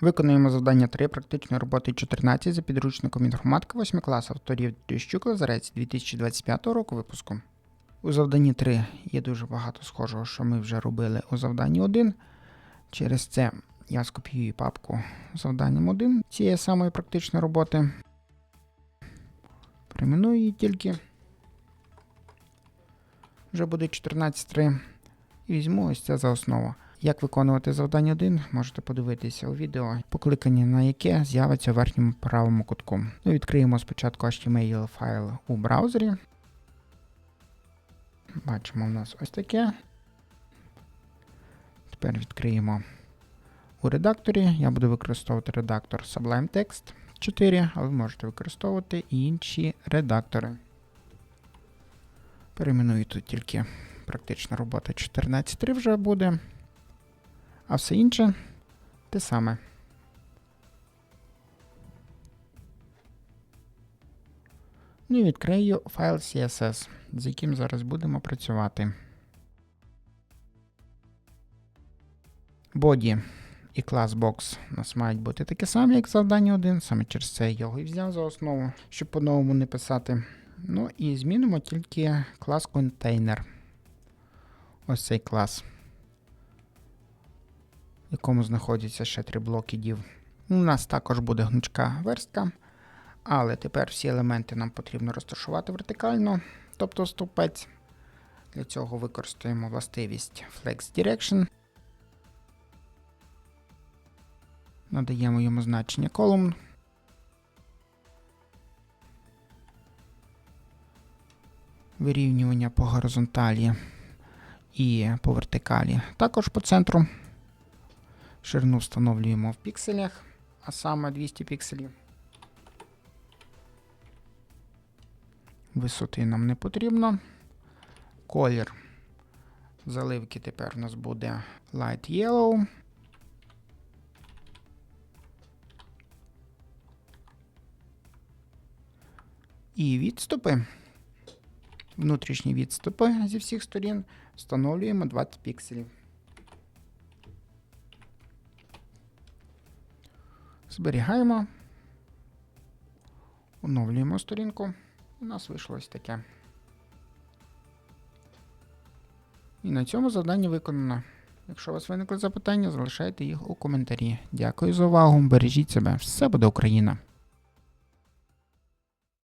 Виконуємо завдання 3 практичної роботи 14 за підручником інформатика 8 класу авторів Тріщук Лазарець 2025 року випуску. У завданні 3 є дуже багато схожого, що ми вже робили у завданні 1. Через це я скопіюю папку завданням 1 цієї самої практичної роботи. Перейменую її тільки. Вже буде 14.3. І візьму ось це за основу. Як виконувати завдання 1, можете подивитися у відео, покликання на яке з'явиться у верхньому правому кутку. Ну, відкриємо спочатку HTML файл у браузері. Бачимо у нас ось таке. Тепер відкриємо у редакторі. Я буду використовувати редактор Sublime Text 4, але ви можете використовувати і інші редактори. Перейменую тут тільки практична робота 14.3 вже буде. А все інше те саме. Ну і відкрию файл CSS, з яким зараз будемо працювати. Body і клас Box у нас мають бути такі самі, як завдання 1. Саме через це його і взяв за основу, щоб по-новому не писати. Ну і змінимо тільки клас контейнер. Ось цей клас в якому знаходяться ще три блоки div. У нас також буде гнучка верстка, але тепер всі елементи нам потрібно розташувати вертикально, тобто стовпець. Для цього використаємо властивість Flex Direction. Надаємо йому значення column. Вирівнювання по горизонталі і по вертикалі, також по центру. Ширину встановлюємо в пікселях, а саме 200 пікселів. Висоти нам не потрібно. Колір заливки тепер у нас буде Light Yellow. І відступи. Внутрішні відступи зі всіх сторін встановлюємо 20 пікселів. Зберігаємо. Оновлюємо сторінку. У нас вийшло ось таке. І на цьому завдання виконано. Якщо у вас виникли запитання, залишайте їх у коментарі. Дякую за увагу. Бережіть себе. Все буде Україна!